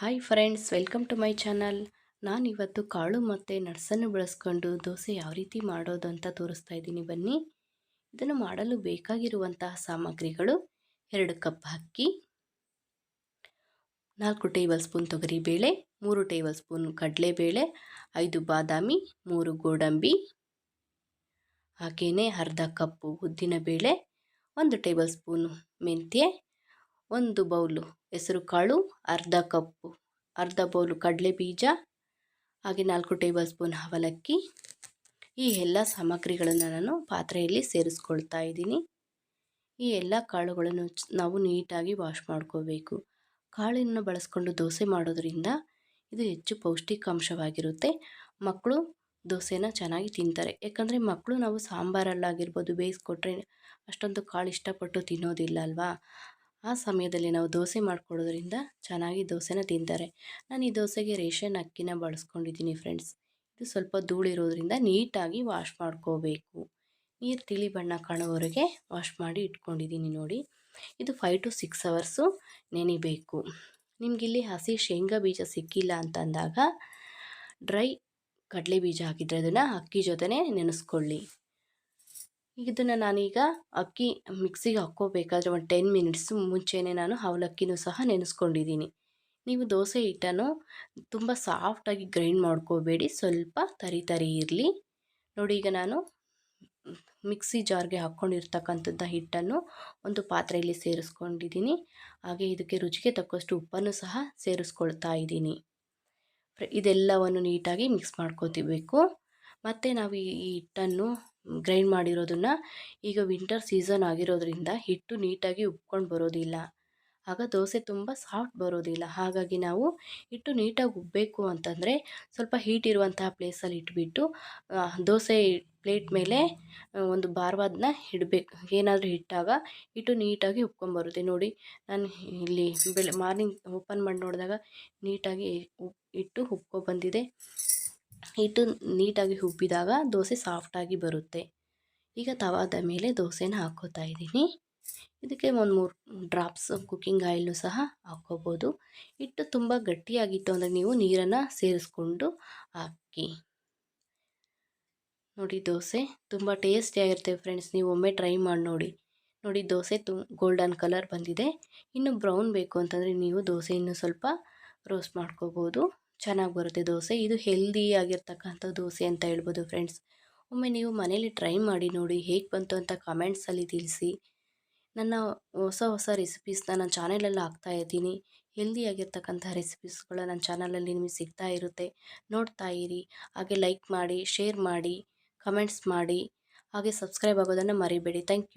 Hi friends welcome to my channel ನಾನು ಇವತ್ತು ಕಾಳು ಮತ್ತು ನಟ್ಸನ್ನು ಬಳಸ್ಕೊಂಡು ದೋಸೆ ಯಾವ ರೀತಿ ಮಾಡೋದು ಅಂತ ತೋರಿಸ್ತಾ ಇದ್ದೀನಿ. ಬನ್ನಿ. ಇದನ್ನು ಮಾಡಲು ಬೇಕಾಗಿರುವಂತಹ ಸಾಮಗ್ರಿಗಳು ಎರಡು ಕಪ್ ಅಕ್ಕಿ, ನಾಲ್ಕು ಟೇಬಲ್ ಸ್ಪೂನ್ ತೊಗರಿಬೇಳೆ, ಮೂರು ಟೇಬಲ್ ಸ್ಪೂನ್ ಕಡಲೆಬೇಳೆ, ಐದು ಬಾದಾಮಿ, ಮೂರು ಗೋಡಂಬಿ ಹಾಗೆಯೇ ಅರ್ಧ ಕಪ್ಪು ಉದ್ದಿನಬೇಳೆ, ಒಂದು ಟೇಬಲ್ ಸ್ಪೂನು ಮೆಂತ್ಯ, ಒಂದು ಬೌಲು ಹೆಸರು ಕಾಳು, ಅರ್ಧ ಕಪ್ಪು, ಅರ್ಧ ಬೌಲು ಕಡಲೆ ಬೀಜ, ಹಾಗೆ ನಾಲ್ಕು ಟೇಬಲ್ ಸ್ಪೂನ್ ಅವಲಕ್ಕಿ. ಈ ಎಲ್ಲ ಸಾಮಗ್ರಿಗಳನ್ನು ನಾನು ಪಾತ್ರೆಯಲ್ಲಿ ಸೇರಿಸ್ಕೊಳ್ತಾ ಇದ್ದೀನಿ. ಈ ಎಲ್ಲ ಕಾಳುಗಳನ್ನು ನಾವು ನೀಟಾಗಿ ವಾಶ್ ಮಾಡ್ಕೋಬೇಕು. ಕಾಳನ್ನು ಬಳಸ್ಕೊಂಡು ದೋಸೆ ಮಾಡೋದ್ರಿಂದ ಇದು ಹೆಚ್ಚು ಪೌಷ್ಟಿಕಾಂಶವಾಗಿರುತ್ತೆ. ಮಕ್ಕಳು ದೋಸೆನ ಚೆನ್ನಾಗಿ ತಿಂತಾರೆ. ಯಾಕಂದರೆ ಮಕ್ಕಳು ನಾವು ಸಾಂಬಾರಲ್ಲಾಗಿರ್ಬೋದು ಬೇಯಿಸ್ಕೊಟ್ರೆ ಅಷ್ಟೊಂದು ಕಾಳು ಇಷ್ಟಪಟ್ಟು ತಿನ್ನೋದಿಲ್ಲ ಅಲ್ವಾ? ಆ ಸಮಯದಲ್ಲಿ ನಾವು ದೋಸೆ ಮಾಡಿಕೊಡೋದ್ರಿಂದ ಚೆನ್ನಾಗಿ ದೋಸೆನ ತಿಂತಾರೆ. ನಾನು ಈ ದೋಸೆಗೆ ರೇಷನ್ ಅಕ್ಕಿನ ಬಳಸ್ಕೊಂಡಿದ್ದೀನಿ ಫ್ರೆಂಡ್ಸ್. ಇದು ಸ್ವಲ್ಪ ಧೂಳಿರೋದ್ರಿಂದ ನೀಟಾಗಿ ವಾಶ್ ಮಾಡ್ಕೋಬೇಕು. ನೀರು ತಿಳಿ ಬಣ್ಣ ಕಾಣೋವರೆಗೆ ವಾಶ್ ಮಾಡಿ ಇಟ್ಕೊಂಡಿದ್ದೀನಿ ನೋಡಿ. ಇದು ಫೈವ್ ಟು ಸಿಕ್ಸ್ ಅವರ್ಸು ನೆನಿಬೇಕು. ನಿಮಗಿಲ್ಲಿ ಹಸಿ ಶೇಂಗಾ ಬೀಜ ಸಿಕ್ಕಿಲ್ಲ ಅಂತಂದಾಗ ಡ್ರೈ ಕಡಲೆ ಬೀಜ ಹಾಕಿದರೆ ಅದನ್ನು ಅಕ್ಕಿ ಜೊತೆನೇ ನೆನೆಸ್ಕೊಳ್ಳಿ. ಇದನ್ನು ನಾನೀಗ ಅಕ್ಕಿ ಮಿಕ್ಸಿಗೆ ಹಾಕ್ಕೋಬೇಕಾದ್ರೆ ಒಂದು ಟೆನ್ ಮಿನಿಟ್ಸ್ ಮುಂಚೆನೇ ನಾನು ಅವಲಕ್ಕಿನೂ ಸಹ ನೆನೆಸ್ಕೊಂಡಿದ್ದೀನಿ. ನೀವು ದೋಸೆ ಹಿಟ್ಟನ್ನು ತುಂಬ ಸಾಫ್ಟಾಗಿ ಗ್ರೈಂಡ್ ಮಾಡ್ಕೋಬೇಡಿ. ಸ್ವಲ್ಪ ತರಿ ತರಿ ಇರಲಿ. ನೋಡಿ, ಈಗ ನಾನು ಮಿಕ್ಸಿ ಜಾರ್ಗೆ ಹಾಕ್ಕೊಂಡಿರ್ತಕ್ಕಂಥದ್ದು ಹಿಟ್ಟನ್ನು ಒಂದು ಪಾತ್ರೆಯಲ್ಲಿ ಸೇರಿಸ್ಕೊಂಡಿದ್ದೀನಿ. ಹಾಗೆ ಇದಕ್ಕೆ ರುಚಿಗೆ ತಕ್ಕಷ್ಟು ಉಪ್ಪನ್ನು ಸಹ ಸೇರಿಸ್ಕೊಳ್ತಾ ಇದ್ದೀನಿ. ಇದೆಲ್ಲವನ್ನು ನೀಟಾಗಿ ಮಿಕ್ಸ್ ಮಾಡ್ಕೋತಿಬೇಕು ಮತ್ತು ನಾವು ಈ ಹಿಟ್ಟನ್ನು ಗ್ರೈಂಡ್ ಮಾಡಿರೋದನ್ನು ಈಗ ವಿಂಟರ್ ಸೀಸನ್ ಆಗಿರೋದ್ರಿಂದ ಹಿಟ್ಟು ನೀಟಾಗಿ ಉಬ್ಕೊಂಡು ಬರೋದಿಲ್ಲ. ಆಗ ದೋಸೆ ತುಂಬ ಸಾಫ್ಟ್ ಬರೋದಿಲ್ಲ. ಹಾಗಾಗಿ ನಾವು ಹಿಟ್ಟು ನೀಟಾಗಿ ಉಬ್ಬಬೇಕು ಅಂತಂದರೆ ಸ್ವಲ್ಪ ಹೀಟ್ ಇರುವಂತಹ ಪ್ಲೇಸಲ್ಲಿ ಇಟ್ಬಿಟ್ಟು ದೋಸೆ ಪ್ಲೇಟ್ ಮೇಲೆ ಒಂದು ಭಾರವಾದನ್ನ ಇಡಬೇಕು. ಏನಾದರೂ ಇಟ್ಟಾಗ ಹಿಟ್ಟು ನೀಟಾಗಿ ಉಬ್ಕೊಂಬರುತ್ತೆ ನೋಡಿ, ನಾನು ಇಲ್ಲಿ ಬೆಳೆ ಮಾರ್ನಿಂಗ್ ಓಪನ್ ಮಾಡಿ ನೋಡಿದಾಗ ನೀಟಾಗಿ ಹಿಟ್ಟು ಉಬ್ಕೊ ಬಂದಿದೆ. ಹಿಟ್ಟು ನೀಟಾಗಿ ಉಬ್ಬಿದಾಗ ದೋಸೆ ಸಾಫ್ಟಾಗಿ ಬರುತ್ತೆ. ಈಗ ತವಾದ ಮೇಲೆ ದೋಸೆನ ಹಾಕೋತಾ ಇದ್ದೀನಿ. ಇದಕ್ಕೆ ಒಂದು ಮೂರು ಡ್ರಾಪ್ಸ್ ಕುಕ್ಕಿಂಗ್ ಆಯಿಲು ಸಹ ಹಾಕ್ಕೋಬೋದು ಹಿಟ್ಟು ತುಂಬ ಗಟ್ಟಿಯಾಗಿತ್ತು ಅಂದರೆ ನೀವು ನೀರನ್ನು ಸೇರಿಸ್ಕೊಂಡು ಹಾಕಿ. ನೋಡಿ ದೋಸೆ ತುಂಬ ಟೇಸ್ಟಿಯಾಗಿರುತ್ತೆ ಫ್ರೆಂಡ್ಸ್ ನೀವು ಒಮ್ಮೆ ಟ್ರೈ ಮಾಡಿ ನೋಡಿ. ನೋಡಿ ದೋಸೆ ತು ಗೋಲ್ಡನ್ ಕಲರ್ ಬಂದಿದೆ. ಇನ್ನು ಬ್ರೌನ್ ಬೇಕು ಅಂತಂದರೆ ನೀವು ದೋಸೆ ಇನ್ನೂ ಸ್ವಲ್ಪ ರೋಸ್ಟ್ ಮಾಡ್ಕೋಬೋದು. ಚೆನ್ನಾಗಿ ಬರುತ್ತೆ ದೋಸೆ. ಇದು ಹೆಲ್ದಿ ಆಗಿರ್ತಕ್ಕಂಥ ದೋಸೆ ಅಂತ ಹೇಳ್ಬೋದು ಫ್ರೆಂಡ್ಸ್ ಒಮ್ಮೆ ನೀವು ಮನೇಲಿ ಟ್ರೈ ಮಾಡಿ ನೋಡಿ ಹೇಗೆ ಬಂತು ಅಂತ ಕಮೆಂಟ್ಸಲ್ಲಿ ತಿಳಿಸಿ. ನನ್ನ ಹೊಸ ಹೊಸ ರೆಸಿಪೀಸ್ನ ನನ್ನ ಚಾನಲಲ್ಲಿ ಹಾಕ್ತಾ ಇದ್ದೀನಿ. ಹೆಲ್ದಿಯಾಗಿರ್ತಕ್ಕಂಥ ರೆಸಿಪೀಸ್ಗಳು ನನ್ನ ಚಾನಲಲ್ಲಿ ನಿಮಗೆ ಸಿಗ್ತಾ ಇರುತ್ತೆ. ನೋಡ್ತಾ ಇರಿ. ಹಾಗೆ ಲೈಕ್ ಮಾಡಿ ಶೇರ್ ಮಾಡಿ ಕಮೆಂಟ್ಸ್ ಮಾಡಿ. ಹಾಗೆ ಸಬ್ಸ್ಕ್ರೈಬ್ ಆಗೋದನ್ನು ಮರಿಬೇಡಿ. Thank you